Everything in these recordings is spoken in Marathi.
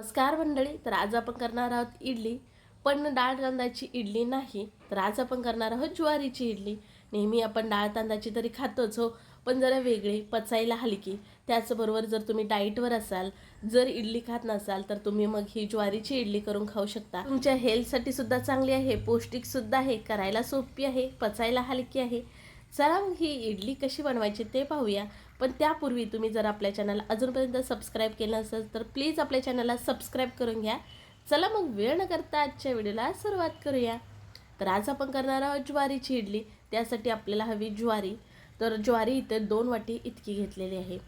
नमस्कार मंडळी तर आज आपण करणार आहोत इडली. पण डाळ तांदळाची इडली नाही तर आज आपण करणार आहोत ज्वारीची इडली. नेहमी आपण डाळ तांदळाची तरी खातोच हो पण जरा वेगळी पचायला हलकी. त्याचबरोबर जर तुम्ही डाईटवर असाल जर इडली खात नसाल तर तुम्ही मग ही ज्वारीची इडली करून खाऊ शकता. तुमच्या हेल्थसाठी सुद्धा चांगली आहे पौष्टिकसुद्धा आहे करायला सोपी आहे पचायला हलकी आहे. चला मग ही इडली कशी बनवायची ते पाहूया. पण त्यापूर्वी तुम्ही जर आपल्या चॅनलला अजूनपर्यंत सबस्क्राईब केलं असेल तर प्लीज आपल्या चॅनलला सबस्क्राईब करून घ्या. चला मग वेळ न करता आजच्या व्हिडिओला सुरुवात करूया. तर आज आपण करणार आहोत ज्वारीची इडली. त्यासाठी आपल्याला हवी ज्वारी. तर ज्वारी इथे दोन वाटी इतकी घेतलेली आहे.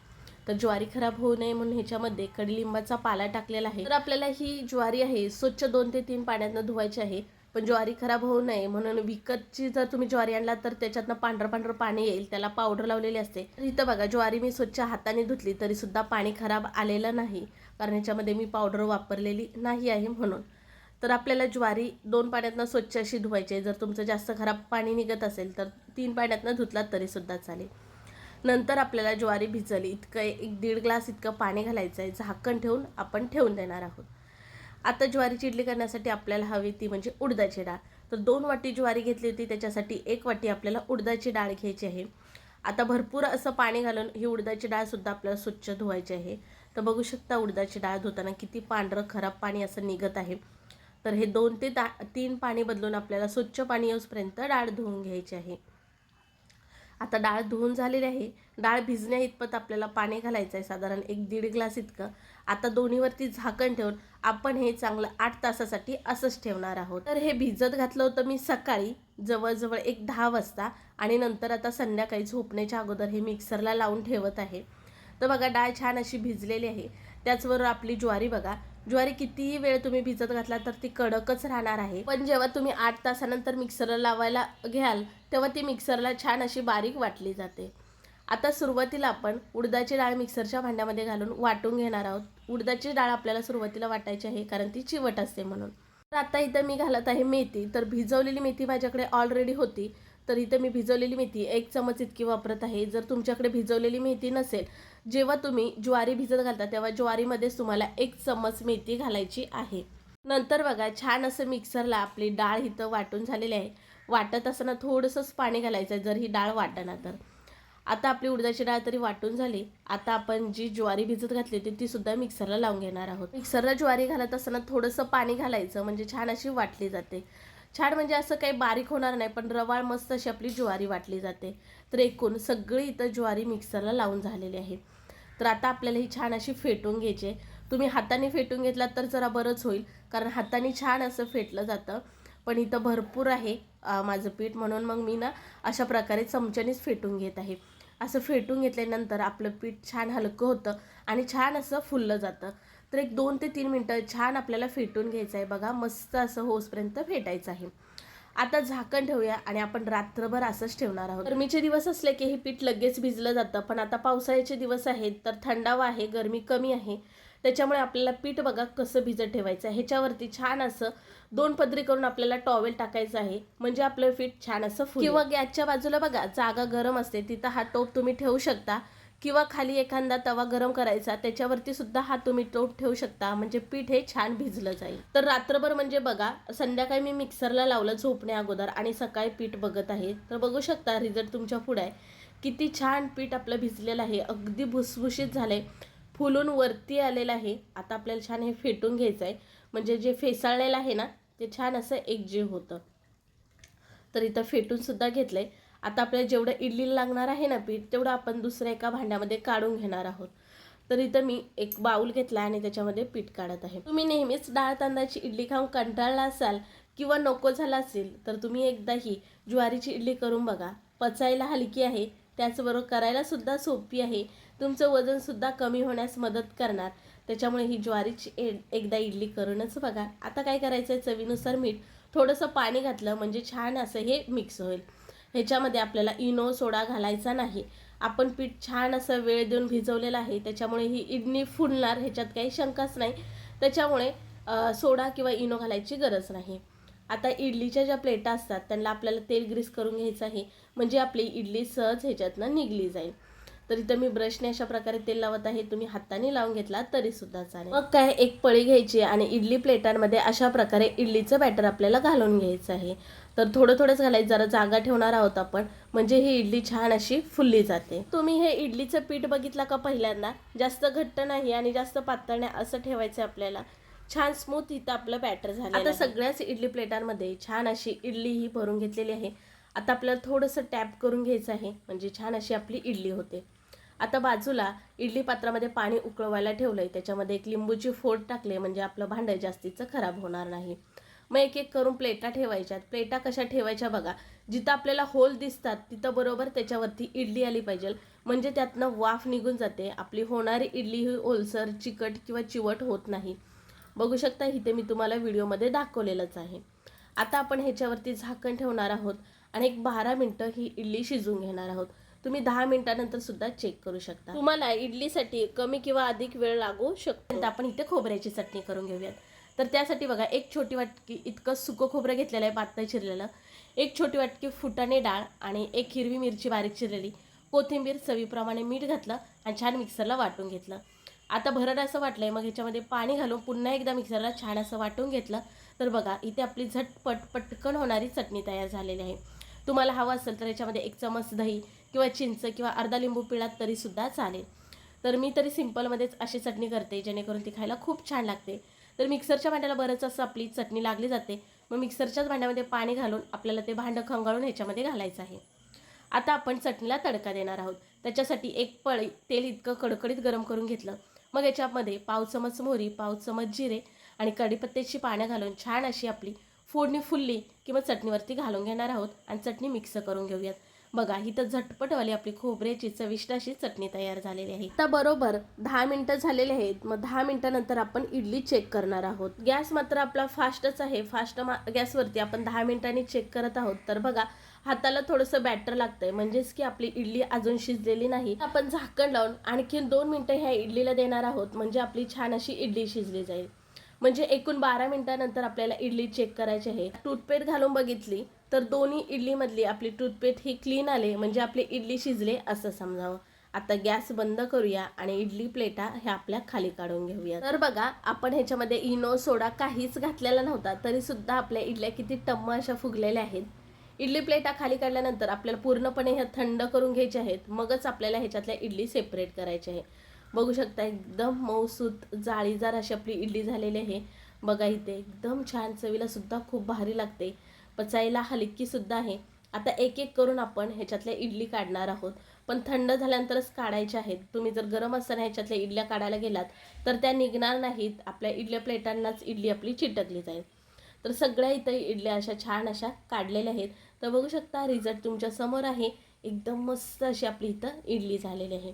तर ज्वारी खराब होऊ नये म्हणून ह्याच्यामध्ये कडलिंबाचा पाला टाकलेला आहे. तर आपल्याला ही ज्वारी आहे स्वच्छ दोन ते तीन पाण्यातनं धुवायची आहे. पण ज्वारी खराब होऊ नये म्हणून विकतची जर तुम्ही ज्वारी आणला तर त्याच्यातनं पांढरं पांढरं पाणी येईल त्याला पावडर लावलेली असते. तर इथं बघा ज्वारी मी स्वच्छ हाताने धुतली तरी सुद्धा पाणी खराब आलेलं नाही कारण याच्यामध्ये मी पावडर वापरलेली नाही आहे म्हणून. तर आपल्याला ज्वारी दोन पाण्यातनं स्वच्छ अशी धुवायची आहे. जर तुमचं जास्त खराब पाणी निघत असेल तर तीन पाण्यातनं धुतलात तरी सुद्धा चालेल. नंतर आपल्याला ज्वारी भिजली इतकं एक दीड ग्लास इतकं पाणी घालायचं आहे झाकण ठेवून आपण ठेवून देणार आहोत. आता ज्वारीची इडली करण्यासाठी आपल्याला हवी ती म्हणजे उडदाची डाळ. तर दोन वाटी ज्वारी घेतली होती त्याच्यासाठी एक वाटी आपल्याला उडदाची डाळ घ्यायची आहे. आता भरपूर असं पाणी घालून ही उडदाची डाळसुद्धा आपल्याला स्वच्छ धुवायची आहे. तर बघू शकता उडदाची डाळ धुताना किती पांढरं खराब पाणी असं निघत आहे. तर हे दोन ते दा तीन पाणी बदलून आपल्याला स्वच्छ पाणी येऊसपर्यंत डाळ धुवून घ्यायची आहे. आता डाळ धुवून झालेली आहे. डाळ भिजण्या इतपत आपल्याला पाणी घालायचं आहे साधारण एक दीड ग्लास इतकं. आता दोन्हीवरती झाकण ठेवून आपण हे चांगलं आठ तासासाठी असंच ठेवणार आहोत. तर हे भिजत घातलं होतं मी सकाळी जवळजवळ एक दहा वाजता आणि नंतर आता संध्याकाळी झोपण्याच्या अगोदर हे मिक्सरला लावून ठेवत आहे. तर बघा डाळ छान अशी भिजलेली आहे. त्याचबरोबर आपली ज्वारी बघा. ज्वारी कितीही वेळ तुम्ही भिजत घातला तर ती कडकच राहणार आहे. पण जेव्हा तुम्ही आठ तासानंतर मिक्सरला लावायला घ्याल तेव्हा ती मिक्सरला छान अशी बारीक वाटली जाते. आता सुरुवातीला आपण उडदाची डाळ मिक्सरच्या भांड्यामध्ये घालून वाटून घेणार आहोत. उडदाची डाळ आपल्याला सुरुवातीला वाटायची आहे कारण ती चिवट असते म्हणून. तर आता इथं मी घालत आहे मेथी. तर भिजवलेली मेथी माझ्याकडे ऑलरेडी होती. तर इथं मी भिजवलेली मेथी एक चमच इतकी वापरत आहे. जर तुमच्याकडे भिजवलेली मेथी नसेल जेव्हा तुम्ही ज्वारी भिजत घालता तेव्हा ज्वारीमध्येच तुम्हाला एक चमच मेथी घालायची आहे. नंतर बघा छान असं मिक्सरला आपली डाळ इथं वाटून झालेली आहे. वाटत असताना थोडंसंच पाणी घालायचं आहे जर ही डाळ वाटना तर. आता आपली उडदाची डाळ तरी वाटून झाली. आता आपण जी ज्वारी भिजत घातली होती ती सुद्धा मिक्सरला लावून घेणार आहोत. मिक्सरला ज्वारी घालत असताना थोडंसं पाणी घालायचं म्हणजे छान अशी वाटली जाते. छान म्हणजे असं काही बारीक होणार नाही पण रवाळ मस्त अशी आपली ज्वारी वाटली जाते. तर एकूण सगळी इथं ज्वारी मिक्सरला लावून झालेली आहे. तर आता आपल्याला ही छान अशी फेटून घ्यायची आहे. तुम्ही हाताने फेटून घेतलात तर जरा बरंच होईल कारण हाताने छान असं फेटलं जातं. पण इथं भरपूर आहे माझं पीठ म्हणून मग मी ना अशा प्रकारे चमच्यानेच फेटून घेत आहे. असं फेटून घेतल्यानंतर आपलं पीठ छान हलकं होतं आणि छान असं फुललं जातं. तर एक दोन ते तीन मिनटं छान आपल्याला फेटून घ्यायचं आहे बघा. मस्त असं होसपर्यंत फेटायचं आहे. आता झाकण ठेवूया आणि आपण रात्रभर असंच ठेवणार आहोत. गरमीचे दिवस असले की हे पीठ लगेच भिजलं जातं. पण आता पावसाळ्याचे दिवस आहेत तर थंडावा आहे गरमी कमी आहे. त्याच्यामुळे आपल्याला पीठ बघा कसं भिजत ठेवायचं आहे. ह्याच्यावरती छान असं दोन पदरी करून आपल्याला टॉवेल टाकायचं आहे. म्हणजे आपलं पीठ छान असं फुल किंवा गॅसच्या बाजूला बघा जागा गरम असते. तिथं हा टोप तुम्ही ठेवू शकता. किंवा खाली एखादा तवा गरम करायचा त्याच्यावरती सुद्धा हा तुम्ही टोप ठेवू शकता. म्हणजे पीठ हे छान भिजलं जाईल. तर रात्रभर म्हणजे बघा संध्याकाळी मी मिक्सरला लावलं झोपण्या अगोदर आणि सकाळी पीठ बघत आहे. तर बघू शकता रिझल्ट तुमच्यापुढे आहे. किती छान पीठ आपलं भिजलेलं आहे. अगदी भुसभुशीत झालंय. फुलून वरती आलेलं आहे. आता आपल्याला छान हे फेटून घ्यायचं आहे. म्हणजे जे फेसाळलेलं आहे ना ते छान असं एकजीव होतं. तर इथं फेटून सुद्धा घेतलंय. आता आपल्याला जेवढं इडलीला लागणार आहे ना पीठ तेवढं आपण दुसऱ्या एका भांड्यामध्ये काढून घेणार आहोत. तर इथं मी एक बाऊल घेतला आणि त्याच्यामध्ये पीठ काढत आहे. तुम्ही नेहमीच डाळ तांदळाची इडली खाऊन कंटाळला असाल किंवा नको झाला असेल तर तुम्ही एकदा ही ज्वारीची इडली करून बघा. पचायला हलकी आहे. त्याचबरोबर करायला सुद्धा सोपी आहे. तुमचं वजनसुद्धा कमी होण्यास मदत करणार. त्याच्यामुळे ही ज्वारीची ए- एकदा इडली करूनच बघा. आता काय करायचं आहे चवीनुसार मीठ थोडंसं पाणी घातलं म्हणजे छान असं हे मिक्स होईल. ह्याच्यामध्ये आपल्याला इनो सोडा घालायचा नाही. आपण पीठ छान असं वेळ देऊन भिजवलेलं आहे. त्याच्यामुळे ही इडली फुलणार ह्याच्यात काही शंकाच नाही. त्याच्यामुळे सोडा किंवा इनो घालायची गरज नाही. आता इडलीच्या ज्या प्लेटा असतात त्यांना आपल्याला तेल ग्रीस करून घ्यायचं आहे. म्हणजे आपली इडली सहज ह्याच्यातनं निघली जाईल. तर इथं मी ब्रशने अशा प्रकारे तेल लावत आहे. तुम्ही हाताने लावून घेतला तरी सुद्धा चालेल. मग काय एक पळी घ्यायची आणि इडली प्लेटांमध्ये अशा प्रकारे इडलीचं बॅटर आपल्याला घालून घ्यायचं आहे. तर थोडं थोडंच घालायचं जरा जागा ठेवणार आहोत आपण. म्हणजे ही इडली छान अशी फुलली जाते. तुम्ही हे इडलीचं पीठ बघितलं का पहिल्यांदा? जास्त घट्ट नाही आणि जास्त पातळ नाही असं ठेवायचं आपल्याला. छान स्मूथ इथं आपलं बॅटर झालं आता सगळ्याच इडली प्लेटांमध्ये छान अशी इडली ही भरून घेतलेली आहे. आता आपल्याला थोडंसं टॅप करून घ्यायचं आहे. म्हणजे छान अशी आपली इडली होते. आता बाजूला इडली पात्रामध्ये पाणी उकळवायला ठेवलंय. त्याच्यामध्ये एक लिंबूची फोड टाकले म्हणजे आपलं भांडं जास्तीचं खराब होणार नाही. मग एक एक करून प्लेटा ठेवायच्यात प्लेटा कशा ठेवायच्या बघा. जिथं आपल्याला होल दिसतात तिथं बरोबर त्याच्यावरती इडली आली पाहिजे. म्हणजे त्यातनं वाफ निघून जाते. आपली होणारी इडली ही ओलसर चिकट किंवा चिवट होत नाही. बघू शकता इथे मी तुम्हाला व्हिडिओमध्ये दाखवलेलंच आहे. आता आपण ह्याच्यावरती झाकण ठेवणार आहोत आणि एक बारा मिनटं ही इडली शिजून घेणार आहोत. तुम्ही दहा मिनिटानंतर सुद्धा चेक करू शकता. तुम्हाला इडलीसाठी कमी किंवा अधिक वेळ लागू शकतो. तर आपण इथे खोबऱ्याची चटणी करून घेऊयात. तर त्यासाठी बघा एक छोटी वाटकी इतकं सुकं खोबरं घेतलेलं आहे पातळ चिरलेलं. एक छोटी वाटकी फुटाणे डाळ आणि एक हिरवी मिरची बारीक चिरलेली. कोथिंबीर चवीप्रमाणे मीठ घातलं आणि छान मिक्सरला वाटून घेतलं. आता भरड असं वाटलंय मग ह्याच्यामध्ये पाणी घालून पुन्हा एकदा मिक्सरला छान असं वाटून घेतलं. तर बघा इथे आपली झटपट पटकन होणारी चटणी तयार झालेली आहे. तुम्हाला हवं असेल तर याच्यामध्ये एक चमच दही किंवा चिंच किंवा अर्धा लिंबू पिळात तरीसुद्धा चालेल. तर मी तरी सिम्पलमध्येच अशी चटणी करते जेणेकरून ती खायला खूप छान लागते. तर मिक्सरच्या भांड्याला बरंच असं आपली चटणी लागली जाते. मग मिक्सरच्याच भांड्यामध्ये पाणी घालून आपल्याला ते भांडं खंगाळून ह्याच्यामध्ये घालायचं आहे. आता आपण चटणीला तडका देणार आहोत. त्याच्यासाठी एक पळी तेल इतकं कडकडीत गरम करून घेतलं. मग याच्यामध्ये पाव चमच मोहरी पाव चमच जिरे आणि कढीपत्त्याची पानं घालून छान अशी आपली फोडणी फुलली किंवा चटणीवरती घालून घेणार आहोत आणि चटणी मिक्स करून घेऊयात. बघा ही तर झटपटवाली आपली खोबऱ्याची चविष्ट अशी चटणी तयार झालेली आहे. आता बरोबर दहा मिनिटं झालेले आहेत. मग दहा मिनिटानंतर आपण इडली चेक करणार आहोत. गॅस मात्र आपला फास्टच आहे. फास्ट गॅसवरती आपण दहा मिनिटांनी चेक करत आहोत. तर बघा हाताला थोडंसं बॅटर लागतंय. म्हणजेच की आपली इडली अजून शिजलेली नाही. आपण झाकण लावून आणखीन दोन मिनिटं ह्या इडलीला देणार आहोत. म्हणजे आपली छान अशी इडली शिजली जाईल. म्हणजे एकूण बारा मिनिटानंतर आपल्याला इडली चेक करायची आहे. टूथपेस्ट घालून बघितली. तर दोन्ही इडलीमधली आपली टूथपेस्ट ही क्लीन आले म्हणजे आपली इडली शिजले असं समजावं. आता गॅस बंद करूया आणि इडली प्लेटा ह्या आपल्या खाली काढून घेऊया. तर बघा आपण ह्याच्यामध्ये इनो सोडा काहीच घातलेला नव्हता तरी सुद्धा आपल्या इडल्या किती टम्म अशा फुगलेल्या आहेत. इडली प्लेटा खाली काढल्यानंतर आपल्याला पूर्णपणे ह्या थंड करून घ्यायच्या आहेत मगच आपल्याला ह्याच्यातल्या इडली सेपरेट करायची आहे. बघू शकता एकदम मऊसूत जाळीदार अशी आपली इडली झालेली आहे. बघा इथे एकदम छान चवीला सुद्धा खूप भारी लागते. पचायला हलकी सुद्धा आहे. आता एक एक करून आपण ह्याच्यातल्या इडली काढणार आहोत. पण थंड झाल्यानंतरच काढायच्या आहेत. तुम्ही जर गरम असताना ह्याच्यातल्या इडल्या काढायला गेलात तर त्या निघणार नाहीत. आपल्या इडल्या प्लेटांनाच इडली आपली चिटकली जाईल. तर सगळ्या इथं इडल्या अशा छान अशा काढलेल्या आहेत. तर बघू शकता रिझल्ट तुमच्यासमोर आहे. एकदम मस्त अशी आपली इथं इडली झालेली आहे.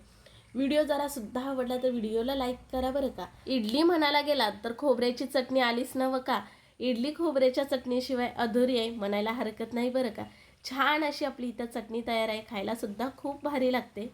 व्हिडिओ जरा सुद्धा आवडला तर व्हिडिओला लाईक करा बरं का. इडली म्हणायला गेलात तर खोबऱ्याची चटणी आलीच नव का? इडली खोबऱ्याच्या चटणीशिवाय अधुरी आहे म्हणायला हरकत नाही बरं का. छान अशी आपली इथं चटणी तयार आहे खायलासुद्धा खूप भारी लागते.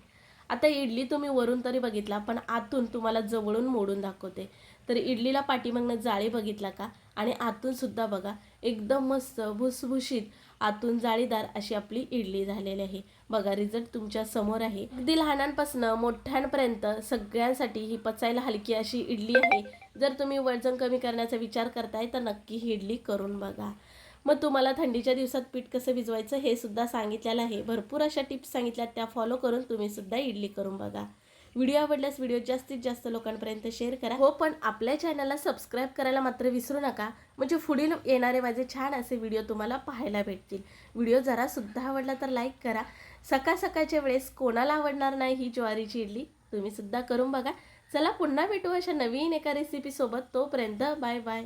आता इडली तुम्ही वरून तरी बघितला पण आतून तुम्हाला जवळून मोडून दाखवते. तर इडलीला पाठीमागनं जाळी बघितला का? आणि आतूनसुद्धा बघा एकदम मस्त भुसभुशीत आतून जाळीदार अशी आपली इडली झालेली आहे. बघा रिझल्ट तुमच्यासमोर आहे. अगदी लहानांपासून मोठ्यांपर्यंत सगळ्यांसाठी ही पचायला हलकी अशी इडली आहे. जर तुम्ही वजन कमी करण्याचा विचार करताय तर नक्की ही इडली करून बघा. मग तुम्हाला थंडीच्या दिवसात पीठ कसं भिजवायचं हे सुद्धा सांगितलेलं आहे. भरपूर अशा टिप्स सांगितल्यात त्या फॉलो करून तुम्ही सुद्धा इडली करून बघा. व्हिडिओ आवडल्यास व्हिडिओ जास्तीत जास्त लोकांपर्यंत शेअर करा. हो पण आपल्या चॅनलला सबस्क्राईब करायला मात्र विसरू नका. म्हणजे पुढील येणारे माझे छान असे व्हिडिओ तुम्हाला पाहायला भेटतील. व्हिडिओ जरासुद्धा आवडला तर लाईक करा. सकाळ सकाळच्या वेळेस कोणाला आवडणार नाही ही ज्वारीची इडली तुम्ही सुद्धा करून बघा. चला पुन्हा भेटू अशा नवीन एका रेसिपीसोबत तोपर्यंत बाय बाय